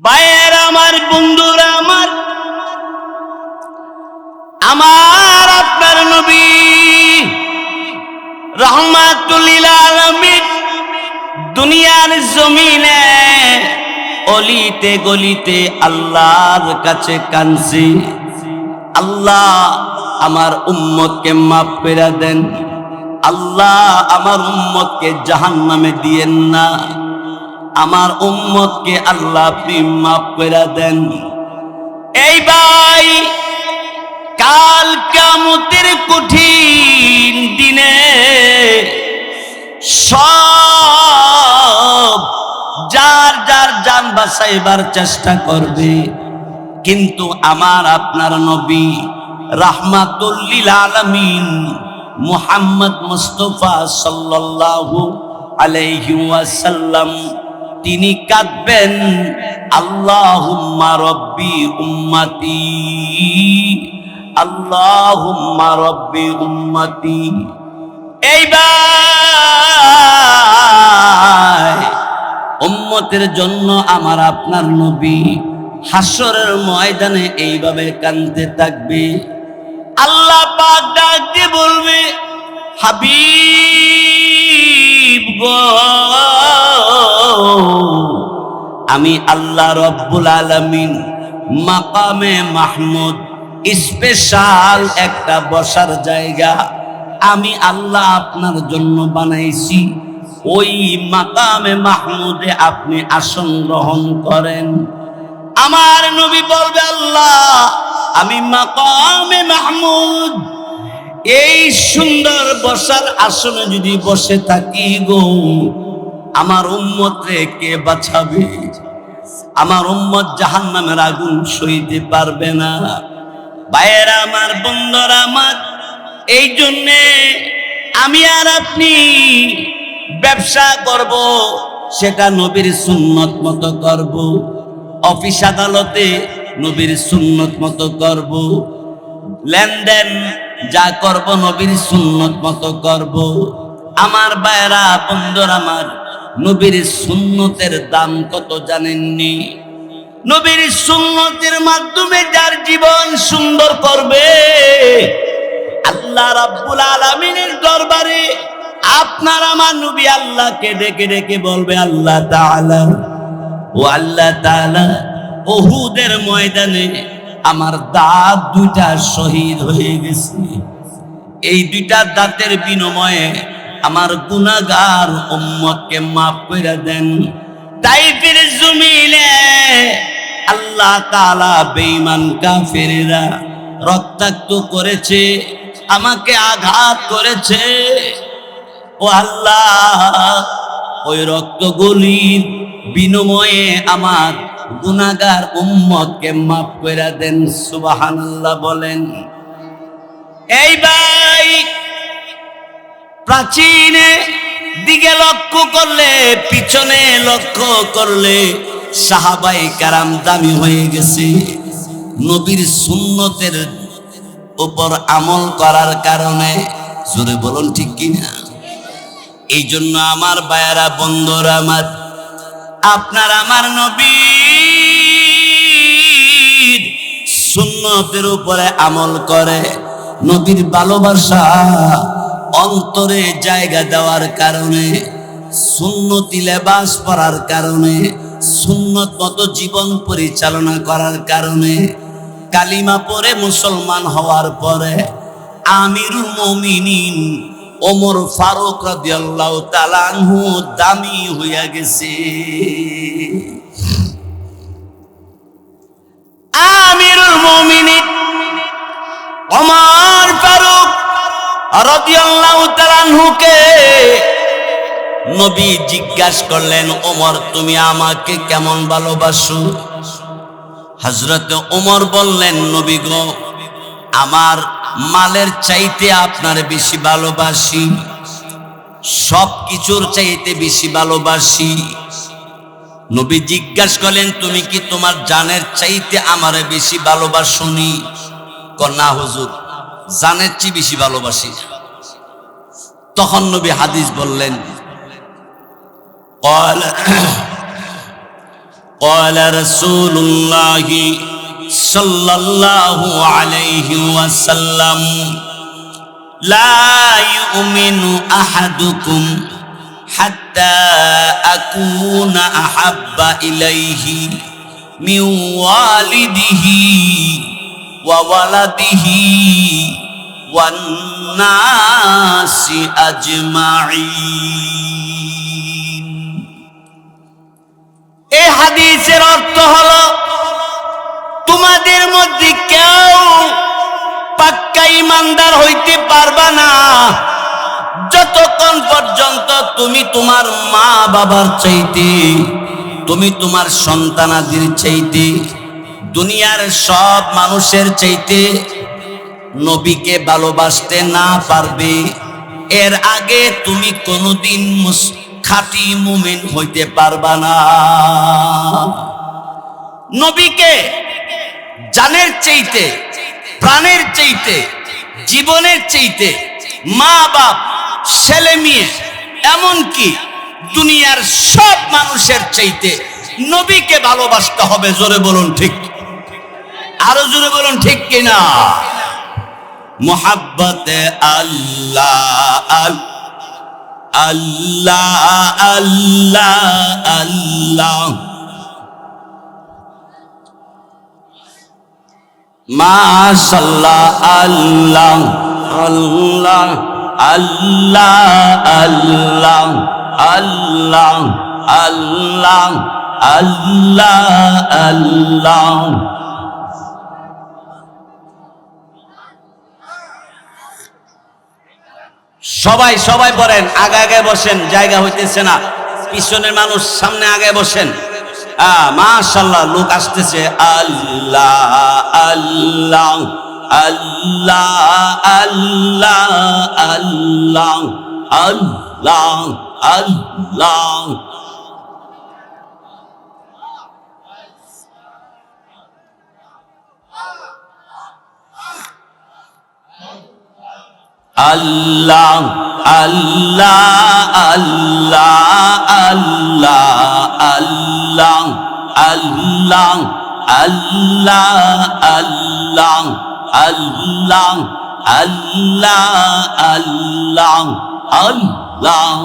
ভাইয়ের আমার, বন্ধুরা আমার আমার আপনার নবী রহমাতুল্লিল আলমিন দুনিয়ার জমিনে অলিতে গলিতে আল্লাহর কাছে কানছি আল্লাহ আমার উম্মতকে মাফ করে দেন। আল্লাহ আমার উম্মতকে জাহান্নামে দিয়েন না। আমার উম্মতকে আল্লাহ মাফ করে দেন। এই ভাই, কাল কামতের কঠিন দিনে সব যার যার যান বাঁচাইবার চেষ্টা করবে। কিন্তু আমার আপনার নবী রাহমাতুল্লিল আলামিন মুহাম্মদ মুস্তফা সাল্লাল্লাহু আলাইহি ওয়াসাল্লাম তিনি কাঁদবেন, আল্লাহুম্মা রব্বি উম্মতি, আল্লাহুম্মা রব্বি উম্মতি। এই ভাই উম্মতের জন্য আমার আপনার নবী হাসরের ময়দানে এইভাবে কান্দতে থাকবে। আল্লাহ পাক ডাক দিয়ে বলবে, হাবিব। আমি আল্লাহ রব্বুল আলামিন মাকামে মাহমুদ স্পেশাল একটা বসার জায়গা আমি আল্লাহ আপনার জন্য বানাইছি। ওই মাকামে মাহমুদে আপনি আসন গ্রহণ করেন। আমার নবী বলবে, আল্লাহ, আমি মাকামে মাহমুদ এই সুন্দর বসার আসনে যদি বসে থাকি গো, আমার উম্মত কে বাঁচাবে? আমার উম্মত জাহান নামের আগুন সইতে পারবে না। ভাইয়েরা আমার, বন্ধুরা আমার, এই জন্যে আমি আর আপনি ব্যবসা করব, সেটা নবীর সুন্নত মতো করব, অফিস আদালতে নবীর সুন্নত মতো করব, লেনদেন যা করব নবীর সুন্নত মতো করব। আমার বায়রা বন্ধুর আমার, নবীর সুন্নতের দাম কত জানেননি? নবীর সুন্নতের মাধ্যমে যার জীবন সুন্দর করবে, আল্লাহ রাব্বুল আলামিনের দরবারে আপনার আমার নবী আল্লাহকে ডেকে ডেকে বলবে, আল্লাহ তাআলা, ও আল্লাহ তাআলা, ওহুদের ময়দানে আমার দাঁত দুইটা শহীদ হয়ে গেছে। এই দুইটা দাঁতের বিনিময়ে আমার গুনাহগার উম্মতকে মাফ করে দেন। তাইফের জমিনে আল্লাহ তাআলা বেঈমান কাফেরেরা রক্তাক্ত করেছে, আমাকে আঘাত করেছে। ও আল্লাহ, ওই রক্তগুলির বিনিময়ে আমার গুনাগার উম্মতকে মাফ করে দেন, সুবহানাল্লাহ বলেন। এই ভাই, প্রাচীনে দিকে লক্ষ্য করলে, পিছনে লক্ষ্য করলে সাহাবাই কারাম দামি হয়ে গেছে। নবীর সুন্নতের উপর আমল করার কারণে, জোরে বলুন ঠিক কিনা? এই জন্য আমার বায়ারা বন্ধুরা, আমার আপনার আমার নবীর সুন্নতের উপরে আমল করে। নবীর ভালোবাসা অন্তরে জায়গা দেওয়ার কারণে, সুন্নতি লেবাস পরার কারণে, সুন্নত মতো জীবন পরিচালনা করার কারণে, কালিমা পরে মুসলমান হওয়ার পরে আমিরুল মমিনিন ওমর ফারুক রাদিয়াল্লাহু তাআলা আনহু দামি হইয়া গেছে। আমিরুল মুমিনিন ওমর ফারুক রাদিয়াল্লাহু তাআলা আনহুকে নবী জিজ্ঞাসা করলেন, ওমর, তুমি আমাকে কেমন ভালোবাসো? হযরত ওমর বললেন, নবী গো আমার মালের চাইতে আপনার বেশি ভালোবাসি সব কিছুর চাইতে বেশি ভালোবাসি নবী জিজ্ঞাসা করলেন তুমি কি তোমার জানের চাইতে আমারে বেশি ভালোবাসনি কন্যা হুজুর জানের চেয়ে বেশি ভালোবাসি তখন নবী হাদিস বললেন قال قال رسول الله সাল্লাল্লাহু আলাইহি ওয়াসাল্লাম, লা ইউমিনু আহাদুকুম হাত্তা আকুনা আহাব্বা ইলাইহি মিন ওয়ালিদিহি ওয়া ওয়ালাদিহি والناس أجمعين এই হাদিসের অর্থ হল ইমানদার হইতে পারবা না। যতক্ষণ পর্যন্ত তুমি তোমার মা বাবার চাইতে, তুমি তোমার সন্তানাদির চাইতে, দুনিয়ার সব মানুষের চাইতে নবীকে ভালোবাসতে না পারবে, এর আগে তুমি কোনোদিন খাঁটি মুমিন হইতে পারবা না। নবীকে জানের চাইতে প্রাণের চাইতে, জীবনের চাইতে মা বাপ, ছেলে মেয়ে, এমনকি দুনিয়ার সব মানুষের চাইতে নবীকে ভালোবাসতে হবে, জোরে বলুন ঠিক। আরও জোরে বলুন ঠিক কিনা? মোহাব্বতে আল্লাহ আল- আল্লাহ আল্লাহ আল্লাহ। মাশাল্লাহ, আল্লাহ আল্লাহ আল্লাহ আল্লাহ আল্লাহ আল্লাহ আল্লাহ আল্লাহ। সবাই সবাই পড়েন আগে আগে বসেন, জায়গা হইতেছে না। পিছনের মানুষ সামনে আগে বসেন। মাশাল্লাহ লোক আসতেছে আল্লাহ আল্লাহ আল্লাহ আল্লাহ আল্লাহ আল্লাহ আল্লাহ। আল্লাহ আল্লাহ আল্লাহ আল্লাহ আল্লাহ আল্লাহ আল্লাহ আল্লাহ আল্লাহ আল্লাহ আল্লাহ আল্লাহ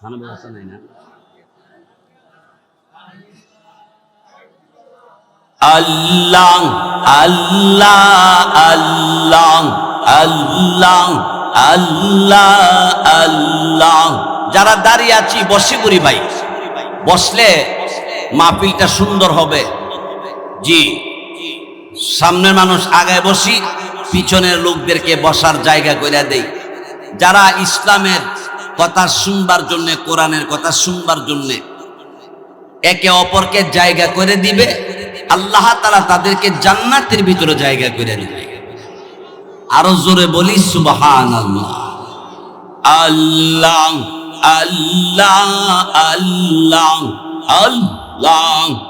খানা ব্যবস্থা নাই না আল্লাহ আল্লাহ আল্লাহ আল্লাহ আল্লাহ আল্লাহ। যারা দাঁড়িয়ে আছি, বসে করি ভাই। বসলে মাহফিলটা সুন্দর হবে। জি। সামনের মানুষ আগায় বসি, পিছনের লোকদেরকে বসার জায়গা করে দেই। যারা ইসলামের কথা শুনবার জন্য, কোরআনের কথা শুনবার জন্যে একে অপরকে জায়গা করে দিবে। আল্লাহ তালা তাদেরকে জান্নাতের ভিতরে জায়গা করে দিবে আরও জোরে বলি সুবাহান আল্লাহ আল্লাহ আল্লাহ আল্লাহ আল্লাহ।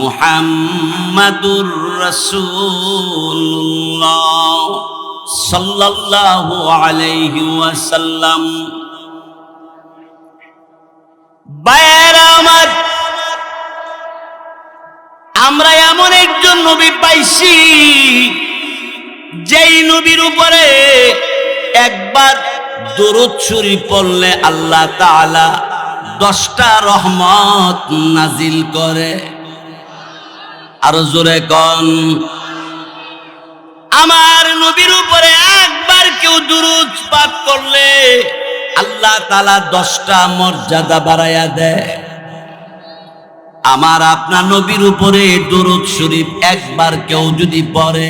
মুহাম্মাদুর রাসূলুল্লাহ সাল্লাল্লাহু আলাইহি ওয়াসাল্লাম। বায়ারা আমার আমরা এমন একজন নবী পাইছি, যেই নবীর উপরে একবার দরুদ শরীফ পড়লে আল্লাহ তাআলা দশটা রহমত নাজিল করে। আরও জোরে কন। আমার নবীর উপরে একবার কেউ দুরুদ পাঠ করলে আল্লাহ তাআলা দশটা মর্যাদা বাড়াইয়া দেয়। আমার আপনার নবীর উপরে দরুদ শরীফ একবার কেউ যদি পড়ে,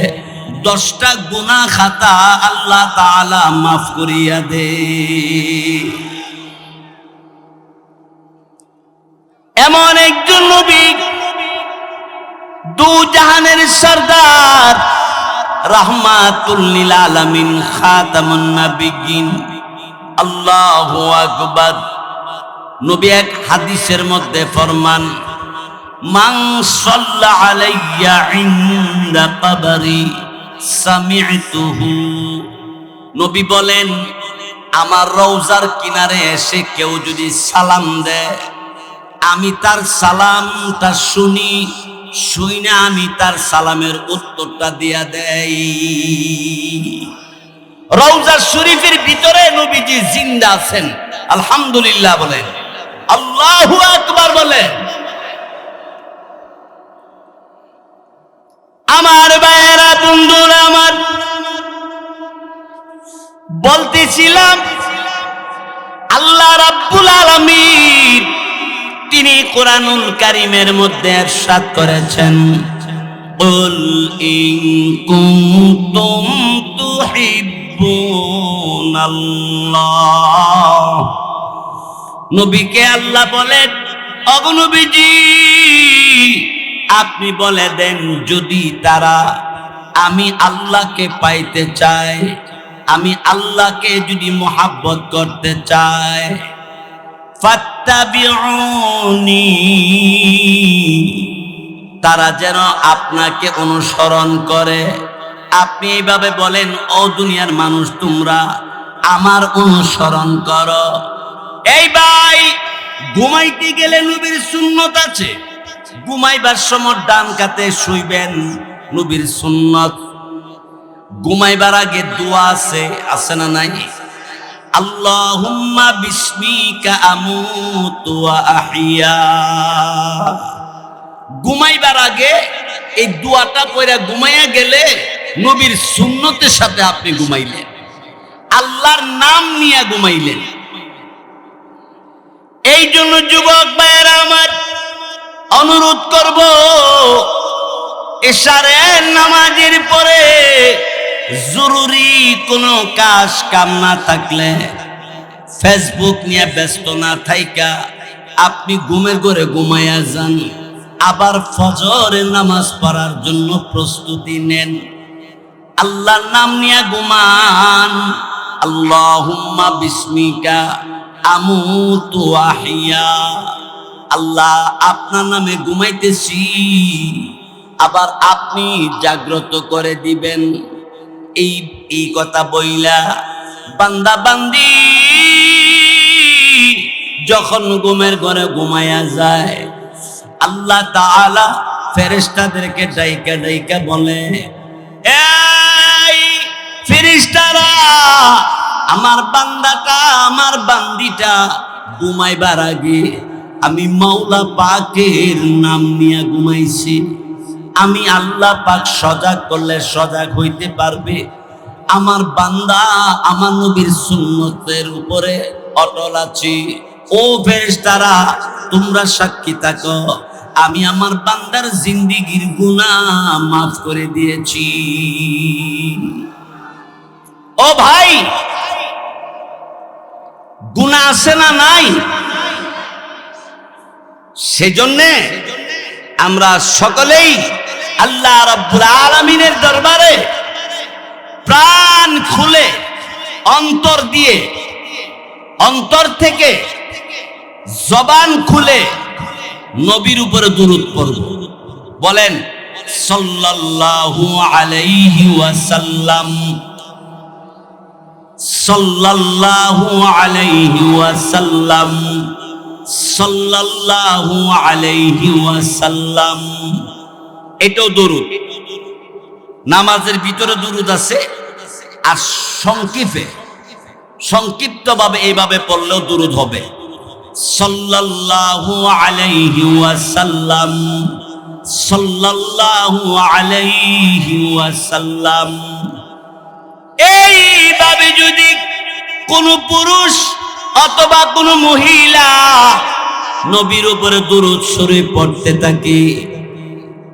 দশটা গুনাহ খাতা আল্লাহ তাআলা মাফ করিয়া দে এমন একজন নবী দু জাহানের সর্দার। রহমাতুল লিল আলামিন খাতামুন নাবিয়িন আল্লাহু আকবার। নবী এক হাদিসের মধ্যে ফরমান, মান সাল্লা আলাইয়া ইনদা কবরি সামি'তুহু নবী বলেন, আমার রওজার কিনারে এসে কেউ যদি সালাম দেয়, আমি তার সালামটা শুনি। শুই না আমি তার সালামের উত্তরটা দিয়া দেই। শরীফের ভিতরে নবীজি জিন্দা আছেন। আলহামদুলিল্লাহ বলেন বলেন আমার বন্ধুরা আমার, বলতেছিলাম, আল্লাহ রাব্বুল আলামিন তিনি কোরআনুল কারিমের মধ্যে ارشاد করেছেন قل إن كنتم تحبون الله নবীকে আল্লাহ বলেন অগনবীজি আপনি বলে দেন যদি তারা আমি আল্লাহকে পাইতে চাই আমি আল্লাহকে যদি মোহাব্বত করতে চাই ফাত্তাবিউনি তারা যেন আপনাকে অনুসরণ করে। আপনি এইভাবে বলেন, ও দুনিয়ার মানুষ, তোমরা আমার অনুসরণ করো। এই ভাই, ঘুমাইতে গেলে নবীর সুন্নত আছে। ঘুমাইবার সময় ডান কাতে শুইবেন, নবীর সুন্নত। ঘুমাইবার আগে দোয়া আছে আছে না নাই? আল্লাহুম্মা বিস্মিকা আমুতু ওয়া আহইয়া ঘুমাইবার আগে এই দোয়াটা পড়া ঘুমাইয়া গেলে নবীর সুন্নতের সাথে আপনি ঘুমাইলেন। আল্লাহর নাম নিয়ে ঘুমাইলেন। এই জন্য যুবক ভাইয়েরা আমার অনুরোধ করব, এশারের নামাজের পরে জরুরি কোনো কাজ, কাম না থাকলে ফেসবুক নিয়ে ব্যস্ত না থাইকা। আপনি ঘুমের ঘরে ঘুমাইয়া যান। আবার ফজরের নামাজ পড়ার জন্য প্রস্তুতি নেন। আল্লাহর নাম নিয়ে ঘুমান। আল্লাহুম্মা বিস্মিকা আমুতু আহিয়া আল্লাহ আপনার নামে ঘুমাইতেছি। আবার আপনি জাগ্রত করে দিবেন। এই এই কথা বইলা বান্দা বান্দি যখন ঘুমের ঘরে ঘুমায়া যায়, আল্লাহ তাআলা ফেরেশতাদেরকে ডাইকা ডাইকা বলে, এই ফেরেশতারা, আমার বান্দাটা, আমার বান্দিটা ঘুমাইবার আগে আমি মাওলা পাকের নাম নিয়ে ঘুমাইছি। আমি আল্লাহ পাক সজাগ করলে সজাগ হইতে পারবে। আমার বান্দা আমার নবীর সুন্নতের উপরে অটল আছি। ও ফেরেশতারা, তোমরা সাক্ষী থাকো। আমি আমার বান্দার জিন্দিগির গুনাহ মাফ করে দিয়েছি। ও ভাই, গুনাহ আছে না নাই? সেজন্যে আমরা সকলেই আল্লাহ রব্বুল আলমিনের দরবারে প্রাণ খুলে, অন্তর দিয়ে, অন্তর থেকে জবান খুলে নবীর উপরে দূরত পড়ব। বলেন, সাল্লাল্লাহু আলাইহি ওয়াসাল্লাম, সাল্লাল্লাহু আলাইহি ওয়াসাল্লাম, সাল্লাল্লাহু আলাইহি ওয়াসাল্লাম এটাও দরুদ। নামাজের ভিতরে দুরুদ আছে আর সংক্ষিপে। সংক্ষিপ্তভাবে এইভাবে পড়লেও দুরুদ হবে। সাল্লাল্লাহু আলাইহি ওয়াসাল্লাম, সাল্লাল্লাহু আলাইহি ওয়াসাল্লাম। এইভাবে যদি কোন পুরুষ অথবা কোন মহিলা নবীর উপরে দুরুদ শরীফ পড়তে থাকে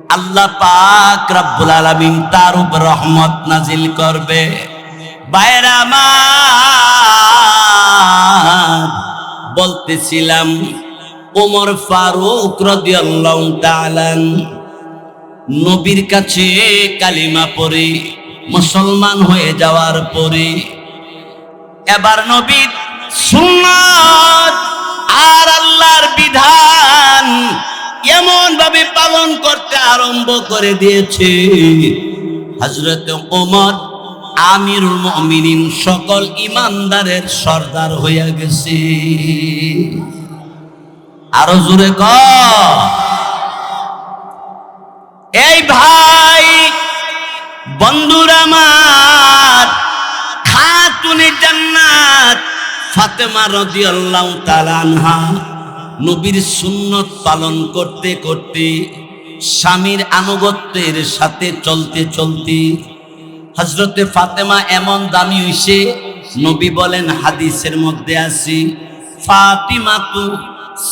আল্লাহ পাক রব্বুল আলামিন তার উপর রহমত নাজিল করবে। বাইরা আমার বলতেছিলাম ওমর ফারুক রাদিয়াল্লাহু তাআলা নবীর কাছে কালিমা পড়ে, মুসলমান হয়ে যাওয়ার পরে এবার নবীর সুন্নাত আর আল্লাহর বিধান এমন ভাবে পালন করতে আরম্ভ করে দিয়েছে। হজরত ওমর, আমিরুল মুমিনিন সকল ইমানদারের সর্দার হইয়া গেছে। আরও জোরে ক। এই ভাই, বন্ধুরা খাতুনে জান্নাত ফাতেমা রাদিয়াল্লাহু তাআলা আনহা নবীর সুন্নত পালন করতে করতে, স্বামীর আনুগত্যের সাথে চলতে চলতে হজরতে ফাতেমা এমন দামি হইছে, নবী বলেন হাদিসের মধ্যে আছি ফাতিমা তু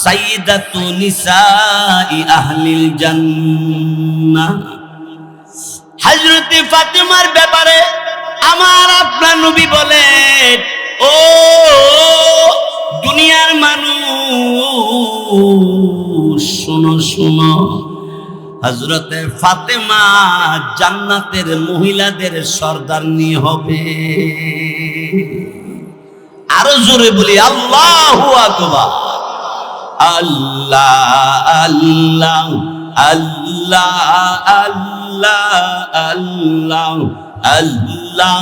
সাইদাতু নিসাই আহলিল জান্নাহ। হজরতে ফাতেমার ব্যাপারে আমার আপনার নবী বলেন, ও দুনিয়ার মানুষ, শোনো শোনো। হজরতে ফাতেমা জান্নাতের মহিলাদের সর্দারনি হবে। আরও জোরে বলি, আল্লাহ আকবার। আল্লাহ আল্লাহ আল্লাহ আল্লাহ আল্লাহ আল্লাহ।